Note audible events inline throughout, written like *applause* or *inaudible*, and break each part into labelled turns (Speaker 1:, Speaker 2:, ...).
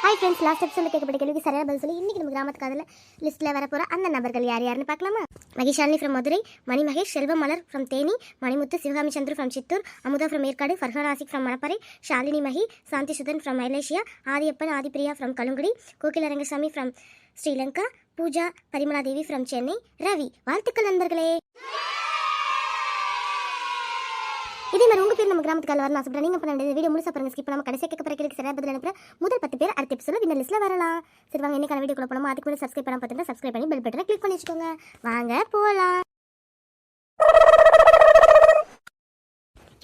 Speaker 1: Hi friends last எபிசோட கேட்கப்பட்ட கேள்விக்கு சரியான பதில் சொல்லி இன்னைக்கு நம்ம கிராமத்துக்கு அதில் லிஸ்ட்டில் வரப்போகிற அந்த நபர்கள் யார் யாருன்னு பார்க்கலாமா? Mahishalini from Madurai Mani Mahesh Selvam Malar from Theni Manimuthu Sivakami Chandra from Chittoor Amudha from Yercaud Farhan Asik from Manapparai Shalini Mahi Shanthi Sudhan from Malaysia Adhiyappan Adhipriya from Kalungudi Gokila Rangasamy from Sri Lanka Pooja Parimala Devi from Chennai. Ravi வாழ்த்துக்கள் நண்பர்களே! இதே மாதிரி உங்க பேர் நம்ம கிராமத்துக்கு வரணும் ஆசைப்படுறேன். நீங்க பண்ண வேண்டியது வீடியோ முழுசா பாருங்க ஸ்கிப் பண்ணாம கடைசியா கேட்க போற கேள்விக்கு சரியா பதில் அனுப்புற முதல் பத்து பேர் அடுத்த எபிசோட வின்னர் லிஸ்ட்ல வரலாம். சரி வாங்க என்னைக்கான வீடியோ போனோம் அதுக்கு முன்னாடி சப்ஸ்கிரைப் பண்ணாம பார்த்துட்டு சப்ஸ்கிரைப் பண்ணி பெல் பட்டனை கிளிக் பண்ணி வச்சுக்கோங்க. வாங்க போலாம்.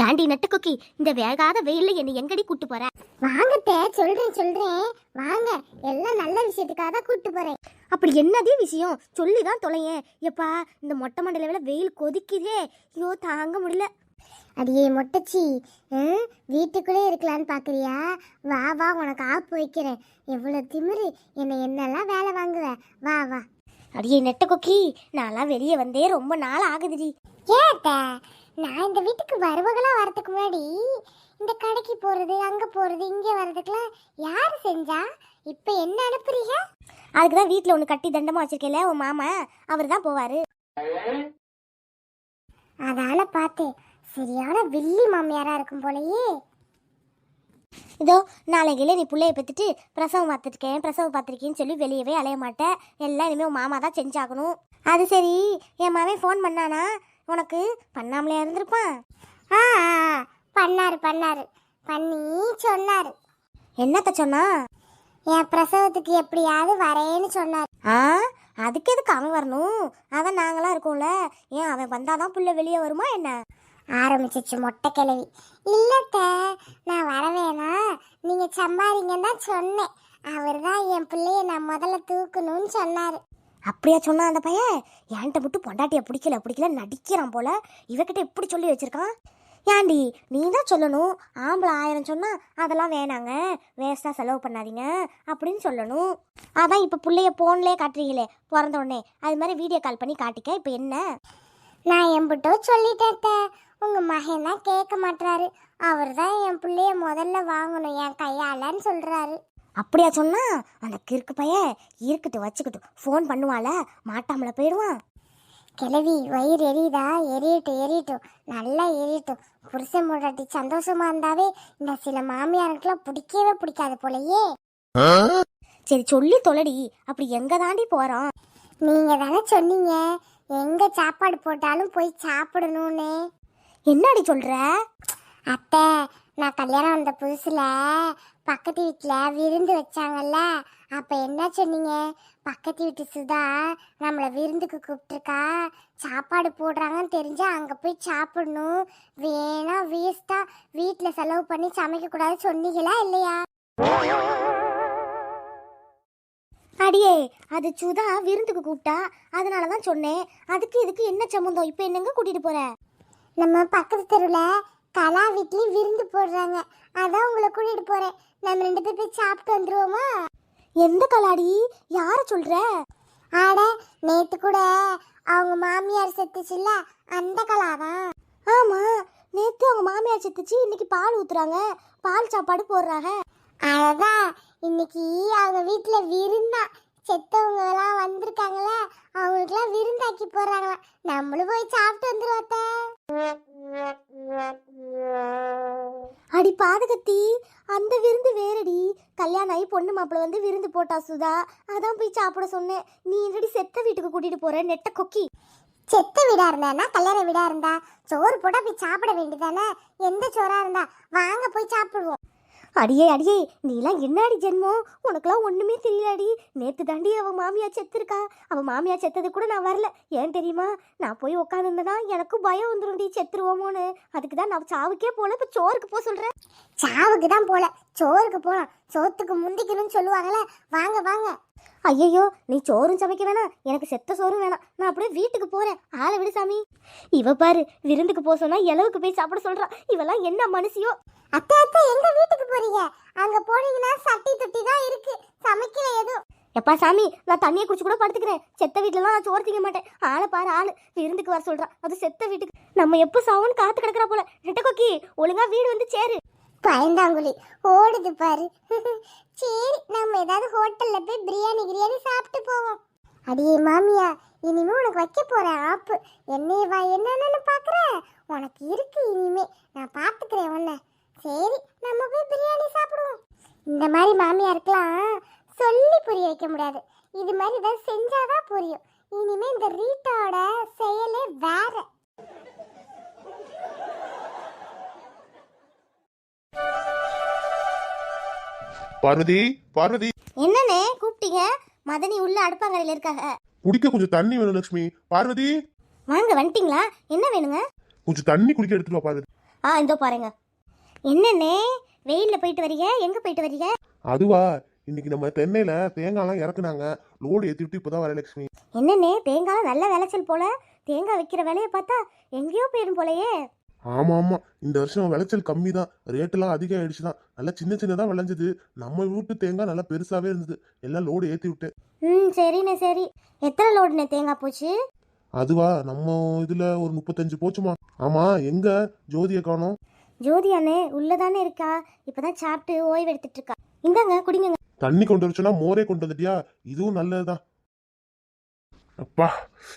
Speaker 1: ஏண்டி நட்டு குக்கி இந்த வேகாத வெயில்ல என்னை எங்கடி கூட்டு போற? வாங்கத்தே சொல்றேன் சொல்றேன். வாங்க எல்லாம் நல்ல விஷயத்துக்காக தான் கூட்டு போறேன். அப்படி என்னதே விஷயம்? சொல்லி தான் தொலையேன். எப்பா இந்த மொட்டை மண்டல வெயில் கொதிக்குதே. ஐயோ தாங்க முடியல. அடியே மொட்டச்சி. வீட்டுக்குள்ளே இருக்கலான்னு பார்க்குறியா வா வா உனக்கு ஆப்பு வைக்கிறேன். எவ்வளோ திமிரு. என்னை என்னெல்லாம் வேலை வாங்குவ? வா வா. அடியே நெட்ட கொக்கி நான்லாம் வெளியே வந்தே ரொம்ப நாள் ஆகுதுடி. ஏத்த நான் இந்த வீட்டுக்கு வருவகளா வரதுக்கு முன்னாடி இந்த கடைக்கு போறது அங்க போறது இங்கே வர்றதுக்குலாம் யார் செஞ்சா? இப்போ என்ன அனுப்புறீங்க? அதுக்கு தான் வீட்டில் ஒன்று கட்டி தண்டமா வச்சிருக்கேல உன் மாமா. அவர் தான் போவாரு. அதால பார்த்தேன் சரியான வில்லி மாமியாரா இருக்கும் போலயே. இதோ நாளைக்கில நீ பிள்ளைய பெற்றுட்டு பிரசவம் பார்த்துருக்கேன் பிரசவம் பார்த்துருக்கேன்னு சொல்லி வெளியவே அலைய மாட்டேன் எல்லாம் இனிமேல் உன் மாமா தான் செஞ்சாகணும். அது சரி என் மாவன் ஃபோன் பண்ணானா? உனக்கு பண்ணாமலே இருந்திருப்பான். ஆ ஆ, பண்ணாரு பண்ணாரு. பண்ணி சொன்னாரு. என்னத்த சொன்னா? என் பிரசவத்துக்கு எப்படியாவது வரேன்னு சொன்னார். ஆ அதுக்கு எதுக்கு அவன் வரணும்? அதான் நாங்களாம் இருக்கோம்ல. ஏன் அவன் வந்தாதான் புள்ள வெளியே வருமா என்ன? ஆரம்பிச்சிச்சு மொட்டை கிழவி. இல்லத்த நான் வரவேனா நீங்க சம்பாதிங்கன்னு தான் சொன்னேன். அவர் தான் என் பிள்ளைய நான் முதல்ல தூக்கணும்னு சொன்னாரு. அப்படியா சொன்னா அந்த பையன்? என்கிட்ட மட்டும் பொண்டாட்டிய பிடிக்கல பிடிக்கல நடிக்கிறான் போல. இவகிட்ட எப்படி சொல்லி வச்சிருக்கான்? ஏண்டி நீ தான் சொல்லணும். ஆம்பளை ஆயிரம் சொன்னா அதெல்லாம் வேணாங்க. வேஸ்டா செலவு பண்ணாதீங்க அப்படின்னு சொல்லணும். அதான் இப்போ பிள்ளைய போன்லேயே காட்டுறீங்களே பிறந்த உடனே. அது மாதிரி வீடியோ கால் பண்ணி காட்டிக்க இப்போ என்ன? நான் எம்பிட்டோ சொல்லிட்டேன் உங்க மகன் தான் கேட்க மாட்டாரு அவர் தான் என் பிள்ளைய முதல்ல வாங்கணும் என் கையாலன்னு சொல்றாரு. அப்படியா சொன்னா? அந்த கிறுக்கு பையன் இருக்கட்டும் வச்சுக்கட்டும். ஃபோன் பண்ணுவால மாட்டாமல போயிடுவான். கிளவி வயிறு எரியுதா? எரியட்டும் எரியட்டும். நல்லா எரியட்டும். புருஷன் முடாட்டி சந்தோஷமா இருந்தாவே இந்த சில மாமியாருக்கெல்லாம் பிடிக்கவே பிடிக்காது போலயே. சரி சொல்லி தொலைடி. அப்படி எங்க தாண்டி போறோம் நீங்க தானே சொன்னீங்க. எங்க சாப்பாடு போட்டாலும் போய் சாப்பிடணும்னு. என்னடி சொல்ற? அத்தை நான் கல்யாணம் வந்த புதுசுல பக்கத்து வீட்டில் விருந்து வச்சாங்கல்ல அப்ப என்ன சொன்னீங்க? பக்கத்து வீட்டு சுதா நம்மளை விருந்துக்கு கூப்பிட்டுருக்கா சாப்பாடு போடுறாங்கன்னு தெரிஞ்சா அங்கே போய் சாப்பிடணும். வேணா வேஸ்டா வீட்டில் செலவு பண்ணி சமைக்கக்கூடாது சொன்னீங்களா இல்லையா? அடியே அது சுதா விருந்துக்கு கூப்பிட்டா அதனால தான் சொன்னேன். அதுக்கு இதுக்கு என்ன சம்மந்தம் இப்போ என்னங்க கூட்டிட்டு போற? நம்ம பக்கத்து தெருவில் கலா வீட்லேயும் விருந்து போடுறாங்க. அதான் உங்களை கூட்டிட்டு போறேன். நம்ம ரெண்டு பேர் போய் சாப்பிட்டு வந்துருவோமா? எந்த கலாடி? யார சொல்ற? ஆட நேத்து கூட அவங்க மாமியார் செத்துச்சுல்ல அந்த கலாதான். ஆமா நேத்து அவங்க மாமியார் செத்துச்சு இன்னைக்கு பால் ஊத்துறாங்க. பால் சாப்பாடு போடுறாங்க. அதான் இன்னைக்கு அவங்க வீட்டுல விருந்தா. செத்தவங்க எல்லாம் வந்திருக்காங்களே அவங்களுக்குலாம் விருந்தாக்கி போறாங்களாம் நம்மளும் போய் சாப்பிட்டு வந்துருவோத்த அடி பாதகத்தி அந்த விருந்து வேறடி. கல்யாணம் ஆகி பொண்ணு மாப்பிள்ள வந்து விருந்து போட்டா சுதா. அதான் போய் சாப்பிட சொன்னேன். நீ என்னடி செத்த வீட்டுக்கு கூட்டிட்டு போற நெட்ட கொக்கி? செத்த வீடா இருந்தானா கல்யாண வீடா இருந்தா? சோறு போட்டா போய் சாப்பிட வேண்டியதானே எந்த சோறா இருந்தா? வாங்க போய் சாப்பிடுவோம். அடியே அடியே நீலாம் என்னடி ஜென்மம் உனக்குலாம் ஒண்ணுமே தெரியலடி. நேத்து தாண்டி அவ மாமியா செத்துருக்கா. அவ மாமியா செத்தது கூட நான் வரல. ஏன் தெரியுமா? நான் போய் உட்காந்துருந்தனா எனக்கும் பயம் வந்துரும்டி செத்துருவோமோன்னு. அதுக்கு தான் நான் சாவுக்கே போல இப்ப சோறுக்கு போக சொல்றேன். சாவுக்கு தான் போல. சோறுக்கு போலாம். சோத்துக்கு முந்திக்கணும்னு சொல்லுவாங்கல்ல. வாங்க வாங்க. ஐயோ நீ சோறும் சமைக்க வேணாம். எனக்கு செத்த சோறும் வேணாம். நான் அப்படியே வீட்டுக்கு போறேன். ஆளை விடு சாமி. இவ பாரு விருந்துக்கு போக சொன்னா இளவுக்கு போய் சாப்பிட சொல்றா. இவெல்லாம் என்ன மனுஷியோ? அத்தை அத்தை எங்க வீட்டுக்கு போறீங்க? அங்க போனீங்கன்னா சட்டி தொட்டி தான் இருக்கு. சமைக்கல எதுவும் எப்பா சாமி நான் தண்ணியை குடிச்சு கூட படுத்துக்கிறேன். செத்த வீட்டுலலாம் நான் சோறு திங்க மாட்டேன். ஆளை பாரு ஆளு. விருந்துக்கு வர சொல்றான் அது செத்த வீட்டுக்கு. நம்ம எப்போ சாவோன்னு காத்து கிடக்குறா போல. ரெட்ட கொக்கி ஒழுங்கா வீடு வந்து சேரு. பயந்தாங்குழி ஓடுது பாரு. சரி நம்ம ஏதாவது ஹோட்டல்ல போய் பிரியாணி கிரியாணி சாப்பிட்டு போவோம். அடியே மாமியா இனிமே உனக்கு வைக்க போறேன் ஆப்பு. என்னைய வா என்னன்னு பாக்குற? உனக்கு இருக்கு இனிமே. நான் பாத்துக்கிறேன் உன்னை. சரி நம்ம போய் பிரியாணி சாப்பிடுவோம். இந்த மாதிரி மாமியாருக்கெல்லாம் சொல்லி புரிய வைக்க முடியாது. இது மாதிரி ஏதாவது செஞ்சாதான் புரியும். இனிமே இந்த ரீட்டாவோட செயலே வேற.
Speaker 2: பார்வதி பார்வதி.
Speaker 1: என்னண்ணே கூப்பிட்டீங்க? மதனி உள்ள அடுப்பாங்கரையில இருக்காங்க.
Speaker 2: குடிக்க கொஞ்சம் தண்ணி வேணும் லட்சுமி பார்வதி.
Speaker 1: வாங்க வந்துட்டீங்களா? என்ன வேணுங்க?
Speaker 2: கொஞ்சம் தண்ணி குடிக்க எடுத்துட்டு வா பார்வதி.
Speaker 1: ஆ இதோ பாருங்க. என்னண்ணே வெயில்ல போயிட்டு வரீங்க எங்க போயிட்டு வரீங்க
Speaker 2: அதுவா இன்னைக்கு நம்ம தென்னையில தேங்காய்லாம் இறக்குனாங்க. லோடு ஏத்தி விட்டு இப்பதான் வர லட்சுமி.
Speaker 1: என்னண்ணே தேங்காய் நல்ல விளைச்சல் போல. தேங்காய் வைக்கிற வேலையை பார்த்தா எங்கேயோ போயிடும் போலயே.
Speaker 2: ஆமா ஆமா இந்த வருஷம் விளைச்சல் கம்மி தான் ரேட்டெல்லாம் அதிகம் ஆயிடுச்சு தான் நல்லா சின்ன சின்னதா விளைஞ்சது. நம்ம வீட்டு தேங்காய் நல்லா பெருசாவே இருந்தது. எல்லாம் லோடு ஏத்தி விட்டேன்.
Speaker 1: ம் சரிண்ணே சரி. எத்தனை லோடுண்ணே தேங்காய் போச்சு?
Speaker 2: அதுவா நம்ம இதுல ஒரு முப்பத்தஞ்சு போச்சுமா. ஆமா எங்க ஜோதியை காணோம்?
Speaker 1: ஜோதி அண்ணே உள்ளதானே இருக்கா? இப்பதான் சாப்பிட்டு ஓய்வு எடுத்துட்டு இருக்கா இந்தாங்க குடிங்க
Speaker 2: தண்ணி கொண்டு வரச்சுன்னா மோரே கொண்டு வந்துட்டியா? இதுவும் நல்லதுதான் அப்பா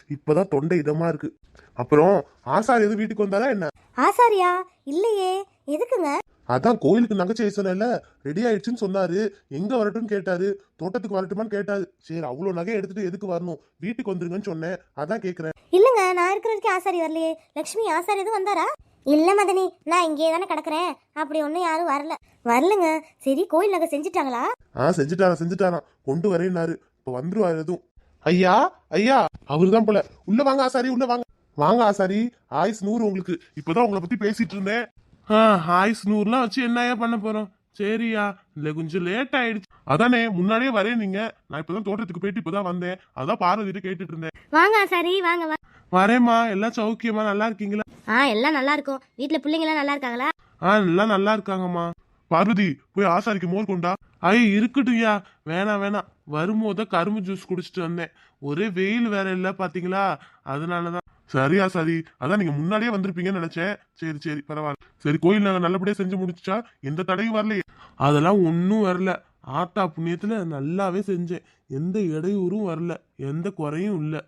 Speaker 2: இப்பதான் தொண்டை இதமா இருக்கு. அப்புறம் ஆசார் எதுவும் வீட்டுக்கு வந்தாரா என்ன?
Speaker 1: ஆசாரியா? இல்லையே. எதுக்குங்க?
Speaker 2: அதான் கோயிலுக்கு நகைச்சை சொன்னேன்ல. ரெடி ஆயிடுச்சுன்னு சொன்னாரு. எங்க வரட்டும்னு கேட்டாரு. தோட்டத்துக்கு வரட்டுமான்னு கேட்டாரு. சரி அவ்வளவு நகை எடுத்துட்டு எதுக்கு வரணும்? வீட்டுக்கு வந்துருங்கன்னு சொன்னேன். அதான் கேக்குறேன்.
Speaker 1: இல்லைங்க நான் இருக்கிற வரைக்கும் ஆசாரி வரலையே. லக்ஷ்மி ஆசாரி எதுவும் வந்தாரா? இல்ல மதனி நான் இங்கே தானே கிடக்குறேன். அப்படி ஒன்றும் யாரும் வரல. வரலங்க. சரி கோயில் நகை செஞ்சுட்டாங்களா?
Speaker 2: ஆ செஞ்சுட்டாராம் செஞ்சுட்டாராம். கொண்டு வரேன்னாரு. இப்ப வந்துருவாரு எதுவும். ஐயா ஐயா அவருதான் போல. உள்ள வாங்க ஆசாரி உள்ள வாங்க. வாங்க ஆசாரி. ஆயுஸ் நூறு உங்களுக்கு. இப்பதான் உங்களை பத்தி பேசிட்டு இருந்தேன். ஆ ஆயுஸ் நூறுலாம் வச்சு என்னையா பண்ண போறோம்? சரியா இல்ல கொஞ்சம் லேட் ஆயிடுச்சு. அதானே முன்னாடியே வரேன் நீங்க. நான் இப்பதான் தோட்டத்துக்கு போயிட்டு இப்பதான் வந்தேன். அதான் பார்வதிட்டு கேட்டுட்டு இருந்தேன்.
Speaker 1: வாங்க ஆசாரி வாங்க வா.
Speaker 2: வரேம்மா எல்லாம் சௌக்கியமா நல்லா இருக்கீங்களா?
Speaker 1: ஆ எல்லாம் நல்லா இருக்கும். வீட்டில் பிள்ளைங்களாம் நல்லா இருக்காங்களா?
Speaker 2: ஆ எல்லாம் நல்லா இருக்காங்கம்மா. பார்வதி போய் ஆசாரிக்கு மோர் கொண்டா. ஐ இருக்கட்டும்யா. வேணாம் வேணாம். வரும்போது கரும்பு ஜூஸ் குடிச்சிட்டு வந்தேன். ஒரே வெயில் வேற இல்ல பாத்தீங்களா? அதனாலதான். சரியா சரி அதான் நீங்க முன்னாடியே வந்திருப்பீங்கன்னு நினைச்சேன். சரி சரி பரவாயில்ல. சரி கோயில் நாங்க நல்லபடியா செஞ்சு முடிச்சா எந்த தடையும் வரலையே. அதெல்லாம் ஒன்றும் வரல. ஆத்தா புண்ணியத்துல நல்லாவே செஞ்சேன். எந்த இடையூறும் வரல. எந்த குறையும் இல்ல.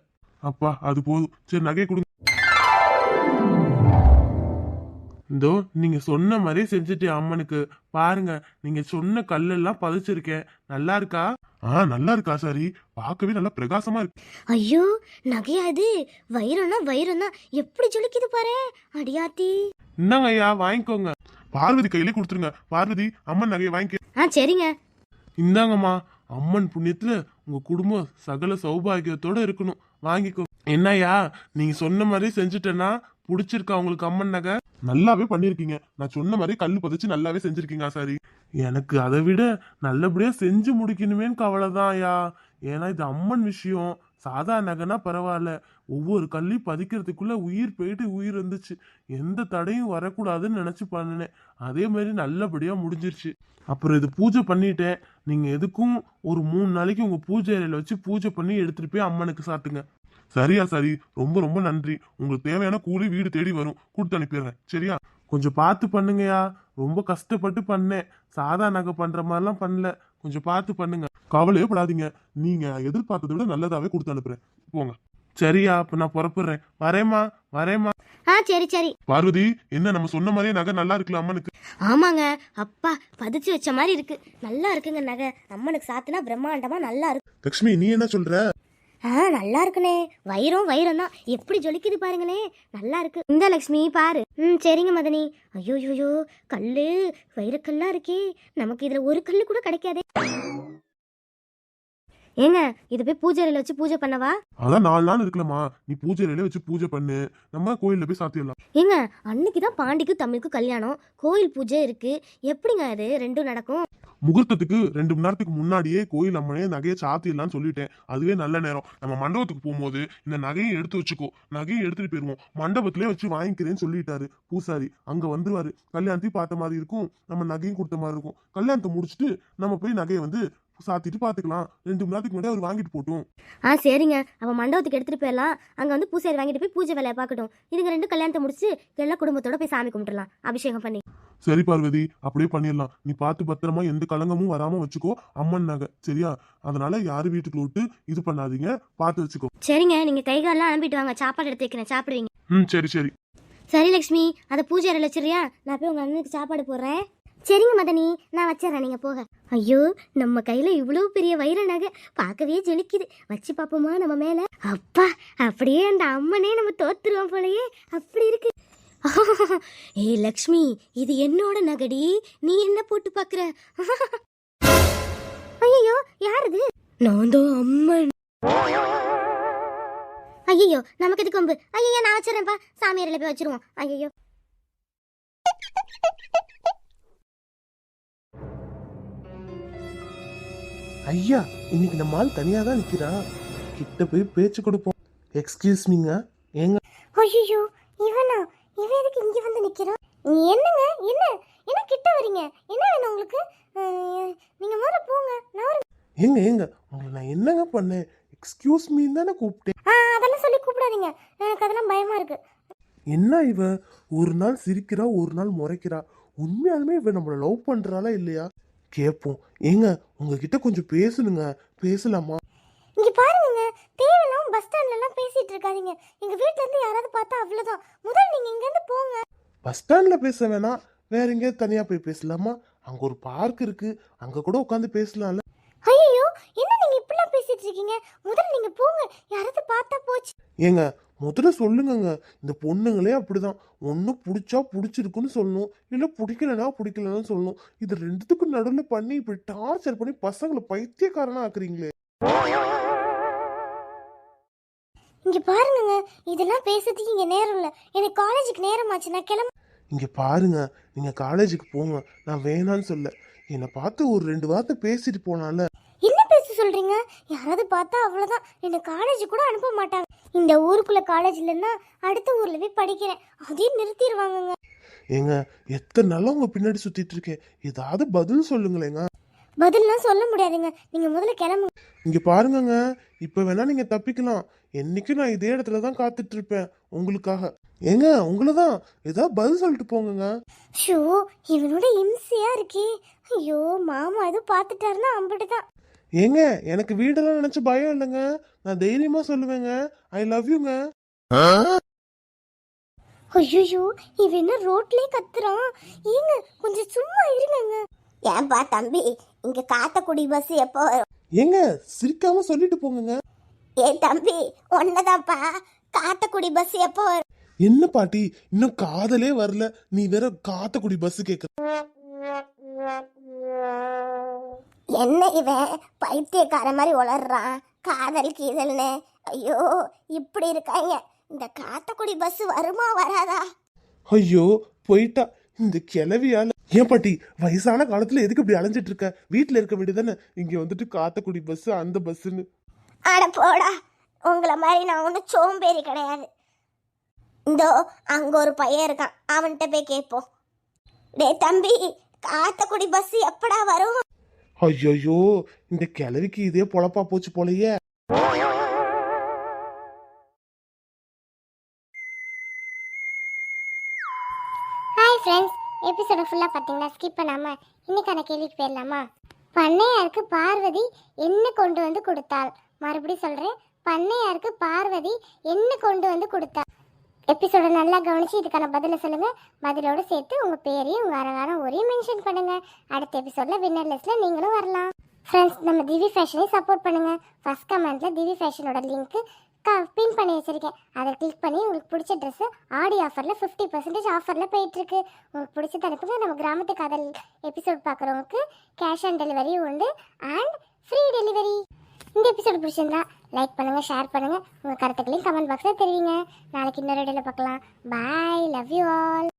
Speaker 2: அப்பா அது போதும். சரி நகை கொடுங்க. இந்தோ நீங்க சொன்ன மாதிரி செஞ்சுட்டேன் அம்மனுக்கு. பாருங்க நீங்க சொன்ன கல்லெல்லாம் பதிச்சிருக்கேன். நல்லா இருக்கா? ஆ நல்லா இருக்கா சரி. பார்க்கவே நல்லா பிரகாசமா இருக்கு.
Speaker 1: ஐயோ நகையா இது? வைரம்னா வைரம் தான் எப்படி ஜொலிக்குது பாரு? அடியாத்தி.
Speaker 2: இந்தாங்க ஐயா வாங்கிக்கோங்க. பார்வதி கையிலே கொடுத்துருங்க. பார்வதி அம்மன் நகையை வாங்கிக்க.
Speaker 1: ஆ சரிங்க.
Speaker 2: இந்தாங்கம்மா அம்மன் புண்ணியத்துல உங்க குடும்பம் சகல சௌபாகியத்தோட இருக்கணும். வாங்கிக்கோ. என்னய்யா நீங்க சொன்ன மாதிரி செஞ்சுட்டேன்னா பிடிச்சிருக்கா உங்களுக்கு அம்மன் நகை? நல்லாவே பண்ணிருக்கீங்க. நான் சொன்ன மாதிரி கல் புதைச்சு நல்லாவே செஞ்சிருக்கீங்க சாரி எனக்கு அதை விட நல்லபடியா செஞ்சு முடிக்கணுமேன்னு கவலைதான் ஐயா. ஏன்னா இது அம்மன் விஷயம். சாதா நகைனா பரவாயில்ல. ஒவ்வொரு கல்லையும் பதிக்கிறதுக்குள்ள உயிர் போயிட்டு உயிர் வந்துச்சு. எந்த தடையும் வரக்கூடாதுன்னு நினைச்சு பண்ணினேன். அதே மாதிரி நல்லபடியா முடிஞ்சிருச்சு. அப்புறம் இது பூஜை பண்ணிட்டேன். நீங்க எதுக்கும் ஒரு மூணு நாளைக்கு உங்க பூஜை அறையில வச்சு பூஜை பண்ணி எடுத்துட்டு போய் அம்மனுக்கு சாட்டுங்க சரியா சரி. ரொம்ப ரொம்ப நன்றி. உங்களுக்கு தேவையான கூலி வீடு தேடி வரும். கொடுத்து அனுப்பிடுறேன். சரியா? கொஞ்சம் பார்த்து பண்ணுங்கயா ரொம்ப கஷ்டப்பட்டு பண்ணேன். சாதா நகை பண்ற மாதிரிலாம் பண்ணல. கொஞ்சம் பார்த்து பண்ணுங்க. கவலையே படாதீங்க. நீங்க எதிர்பார்த்ததை விட நல்லதாவே கொடுத்து அனுப்புறேன். போங்க. சரியா அப்ப நான் புறப்படுறேன். வரேம்மா வரேம்மா.
Speaker 1: ஆ சரி சரி.
Speaker 2: பார்வதி என்ன நம்ம சொன்ன மாதிரியே நகை நல்லா இருக்குல்ல அம்மனுக்கு?
Speaker 1: ஆமாங்க. அப்பா பதிச்சு வச்ச மாதிரி இருக்கு. நல்லா இருக்குங்க நகை. அம்மனுக்கு சாத்துனா பிரம்மாண்டமா நல்லா இருக்கு.
Speaker 2: லக்ஷ்மி நீ என்ன சொல்ற?
Speaker 1: ஆ நல்லா இருக்குனே. வைரம் வைரம் தான். எப்படி ஜொலிக்குது பாருங்களே. நல்லா இருக்கு. இந்த லக்ஷ்மி பாரு. ம் சரிங்க மதனி. ஐயோ ஐயோ கல்லு. வைரக்கல்லா இருக்கே. நமக்கு இதுல ஒரு கல்லு கூட கிடைக்காதே. ஏங்க இது போய் பூஜை அறையில வச்சு பூஜை பண்ணவா?
Speaker 2: அதான் நாலு நாள் இருக்குல்லம்மா. நீ பூஜை அறையில வச்சு பூஜை பண்ணு. நம்ம கோயில்ல போய் சாத்திடலாம்
Speaker 1: ஏங்க அன்னைக்கு தான் பாண்டிக்கு தமிழுக்கு கல்யாணம். கோயில் பூஜை இருக்கு. எப்படிங்க அது ரெண்டும் நடக்கும்?
Speaker 2: முகூர்த்தத்துக்கு ரெண்டு மணி நேரத்துக்கு முன்னாடியே கோயில் அம்மனே நகையை சாத்திடலாம்னு சொல்லிட்டேன். அதுவே நல்ல நேரம். நம்ம மண்டபத்துக்கு போகும்போது இந்த நகையை எடுத்து வச்சுக்கோ. நகையை எடுத்துட்டு போயிருவோம். மண்டபத்திலே வச்சு வாங்கிக்கிறேன்னு சொல்லிட்டாரு பூசாரி. அங்க வந்துருவாரு. கல்யாணத்தையும் பார்த்த மாதிரி இருக்கும். நம்ம நகையும் கொடுத்த மாதிரி இருக்கும். கல்யாணத்தை முடிச்சுட்டு நம்ம போய் நகையை வந்து சாத்திட்டு பாத்துக்கலாம் ரெண்டு மணி நேரத்துக்கு முன்னாடி அவர் வாங்கிட்டு போட்டும்.
Speaker 1: ஆ சரிங்க. அவன் மண்டபத்துக்கு எடுத்துட்டு போயிடலாம். அங்க வந்து பூசாரி வாங்கிட்டு போய் பூஜை வேலையை பார்க்கட்டும். இதுங்க ரெண்டு கல்யாணத்தை முடிச்சு எல்லா குடும்பத்தோட போய் சாமி கும்பிட்டுலாம் அபிஷேகம் பண்ணி.
Speaker 2: சரி பார்வதி. அப்படியே பண்ணிடலாம். நீ பார்த்து பத்திரமா எந்த கலங்கமும் வராம வச்சுக்கோ. அம்மன் நகை சரியா? அதனால யாரு வீட்டுக்குள்ள விட்டு இது பண்ணாதீங்க. பார்த்து வச்சுக்கோ.
Speaker 1: சரிங்க. நீங்கள் கை காலெலாம் அனுப்பிட்டு வாங்க. சாப்பாடு எடுத்து வைக்கிறேன். சாப்பிடுவீங்க.
Speaker 2: ம் சரி சரி.
Speaker 1: சரி லக்ஷ்மி. அதை பூஜை அறையில் நான் போய் உங்கள் அண்ணனுக்கு சாப்பாடு போடுறேன். சரிங்க மதனி நான் வச்சிடறேன். நீங்கள் போக ஐயோ நம்ம கையில் இவ்வளோ பெரிய வைர நகை பார்க்கவே ஜொலிக்குது. வச்சு பார்ப்போமா நம்ம மேலே? அப்பா அப்படியே அந்த அம்மனே நம்ம தோத்துருவோம் போலயே. அப்படி இருக்கு. *laughs* ஏய் லக்ஷ்மி இது என்னோட நகடி. நீ என்ன போட்டு பார்க்குற? *laughs* ஐயோ யார் இது? நான் தான் அம்மன். ஐயோ நமக்கு இது கொம்பு? ஐயோ நான் வச்சிடறேன்ப்பா. சாமியாரில் போய் வச்சிருவோம். ஐயோ
Speaker 2: ஐயா இன்னைக்கு நம்ம ஆள் தனியா தான் நிக்கிறா கிட்ட போய் பேச்சு கொடுப்போம். எக்ஸ்கியூஸ் மீங்க ஏங்க?
Speaker 1: ஐயோ இவனா? இவன் எதுக்கு இங்க வந்து நிக்கிறான்? என்னங்க? என்ன? என்ன கிட்ட வரீங்க? என்ன வேணும் உங்களுக்கு? அஹ், நீங்க முதல்ல போங்க. நான்
Speaker 2: ஏங்க ஏங்க. உங்களை நான் என்னங்க பண்ணேன்? எக்ஸ்கியூஸ் மீ தானே கூப்பிட்டேன்.
Speaker 1: ஆ, அதெல்லாம் சொல்லி கூப்பிடாதீங்க. எனக்கு அதெல்லாம் பயமா இருக்கு.
Speaker 2: என்ன இவ ஒரு நாள் சிரிக்கிறா ஒரு நாள் முறைக்கிறா. உண்மையாலுமே இவ நம்மள லவ் பண்றாளா இல்லையா? கேட்போம். ஏங்க உங்ககிட்ட கொஞ்சம் பேசணுங்க பேசலாமா?
Speaker 1: இங்க பாருங்க தேவையில்லாம பஸ் ஸ்டாண்ட்ல எல்லாம் பேசிட்டு இருக்காதீங்க. எங்க வீட்ல இருந்து யாராவது பார்த்தா அவ்வளவுதான். முதல்ல நீங்க இங்க இருந்து போங்க
Speaker 2: பஸ் ஸ்டாண்ட்ல பேச வேணாம். வேற எங்கேயாவது தனியா போய் பேசலாமா? அங்க ஒரு பார்க் இருக்கு. அங்க கூட உட்காந்து பேசலாம்ல.
Speaker 1: ஐயோ என்ன நீங்க இப்படிலாம் பேசிட்டு இருக்கீங்க? முதல்ல நீங்க போங்க. யாராவது பார்த்தா போச்சு.
Speaker 2: ஏங்க முதல்ல சொல்லுங்கங்க. இந்த பொண்ணுங்களே அப்படிதான். ஒன்று பிடிச்சா பிடிச்சிருக்குன்னு சொல்லணும். இல்லை பிடிக்கலனா பிடிக்கலன்னு சொல்லணும். இது ரெண்டுத்துக்கும் நடுவில் பண்ணி இப்படி டார்ச்சர் பண்ணி பசங்களை பைத்தியக்காரனா ஆக்குறீங்களே.
Speaker 1: இங்க பாருங்க இதெல்லாம் பேசுறதுக்கு இங்க நேரம் இல்ல. எனக்கு காலேஜுக்கு நேரம் ஆச்சு நான் கிளம்ப
Speaker 2: இங்க பாருங்க. நீங்க காலேஜுக்கு போங்க. நான் வேணான்னு சொல்ல. என்னை பார்த்து ஒரு ரெண்டு வார்த்தை பேசிட்டு போனால.
Speaker 1: என்ன பேச சொல்றீங்க? யாராவது பார்த்தா அவ்வளவுதான். என்ன காலேஜ் கூட அனுப்ப மாட்டாங்க. இந்த ஊருக்குள்ள காலேஜ் இல்லைன்னா அடுத்த ஊர்ல போய் படிக்கிறேன். அதையும் நிறுத்திடுவாங்கங்க.
Speaker 2: ஏங்க எத்தனை நாளா உங்க பின்னாடி சுத்திட்டு இருக்கேன்? ஏதாவது பதில் சொல்லுங்களேங்க.
Speaker 1: பதில்லாம் சொல்ல முடியாதுங்க. நீங்க முதல்ல கிளம்புங்க
Speaker 2: இங்க பாருங்கங்க இப்ப வேணா நீங்க தப்பிக்கலாம். என்னைக்கும் நான் இதே இடத்துல தான் காத்துட்டு இருப்பேன் உங்களுக்காக. ஏங்க உங்களை தான். ஏதாவது பதில் சொல்லிட்டு போங்கங்க.
Speaker 1: ஷோ இவனோட இம்சையா இருக்கே. ஐயோ மாமா எதுவும் பார்த்துட்டாருன்னா அம்பிட்டுதான்
Speaker 2: ஏங்க எனக்கு வீடெல்லாம் நினைச்சு பயம் இல்லைங்க. நான் தைரியமா சொல்லுவேங்க. ஐ லவ் யூங்க
Speaker 1: ஐயோ இவன் என்ன ரோட்லயே கத்துறான்? ஏங்க கொஞ்சம் சும்மா இருங்கங்க. ஏன்பா தம்பி இங்க காத்தக்குடி பஸ் எப்போ வரும்?
Speaker 2: ஏங்க சிரிக்காம சொல்லிட்டு போங்கங்க.
Speaker 1: ஏ தம்பி ஒன்னதாப்பா காத்தக்குடி பஸ் எப்போ வரும்?
Speaker 2: என்ன பாட்டி இன்னும் காதலே வரல. நீ வேற காத்தக்குடி பஸ் கேக்குற.
Speaker 1: என்ன இவன் பைத்தியக்கார மாதிரி உளறான் காதல் கீதல்னு. ஐயோ இப்படி இருக்காங்க. இந்த காத்தக்குடி பஸ் வருமா வராதா?
Speaker 2: ஐயோ போயிட்டா. இந்த கிளவியால ஏன் பாட்டி வயசான காலத்துல எதுக்கு இப்படி அலைஞ்சிட்டு இருக்க? வீட்டுல இருக்க வேண்டியதானே? இங்க வந்துட்டு காத்தக்குடி பஸ் அந்த பஸ்ன்னு
Speaker 1: அட போடா. உங்களை மாதிரி நான் ஒன்றும் சோம்பேறி கிடையாது. இந்தோ அங்க ஒரு பையன் இருக்கான். அவன்கிட்ட போய் கேட்போம். டேய் தம்பி காத்தக்குடி பஸ் எப்படா வரும்?
Speaker 2: ஐயோ இந்த கிளவிக்கு இதே பொழப்பா போச்சு போலயே.
Speaker 1: ஹாய் ஃப்ரெண்ட்ஸ் எபிசோட ஃபுல்லாக பார்த்தீங்களா? ஸ்கிப் பண்ணாமல் இன்னைக்கான கேள்விக்கு போயிடலாமா? பண்ணையாருக்கு பார்வதி என்ன கொண்டு வந்து கொடுத்தாள்? மறுபடியும் சொல்கிறேன் பண்ணையாருக்கு பார்வதி என்ன கொண்டு வந்து கொடுத்தாள்? எபிசோட நல்லா கவனிச்சு இதுக்கான பதிலை சொல்லுங்க. பதிலோடு சேர்த்து உங்க பேரையும் உங்க அரகாரம் ஊரையும் மென்ஷன் பண்ணுங்க. அடுத்த எபிசோட்ல வின்னர் லிஸ்ட்ல நீங்களும் வரலாம். ஃப்ரெண்ட்ஸ் நம்ம திவி ஃபேஷனை சப்போர்ட் பண்ணுங்க. ஃபர்ஸ்ட் கமெண்ட்ல திவி ஃபேஷனோட லிங்க் பின் பண்ணி வச்சிருக்கேன். அதை கிளிக் பண்ணி உங்களுக்கு பிடிச்ச ட்ரெஸ் ஆடி ஆஃபரில் ஃபிஃப்டி பர்சன்டேஜ் ஆஃபரில் போயிட்டுருக்கு. உங்களுக்கு பிடிச்ச அனுப்புங்க நம்ம கிராமத்து காதல் எபிசோட் பார்க்குறவங்களுக்கு கேஷ் ஆன் டெலிவரியும் உண்டு அண்ட் ஃப்ரீ டெலிவரி இந்த எபிசோடு பிடிச்சிருந்தா லைக் பண்ணுங்கள் ஷேர் பண்ணுங்கள் உங்கள் கருத்துக்களையும் கமெண்ட் பாக்ஸில் தெரிவிங்க. நாளைக்கு இன்னொரு இடையில பார்க்கலாம். Bye love you all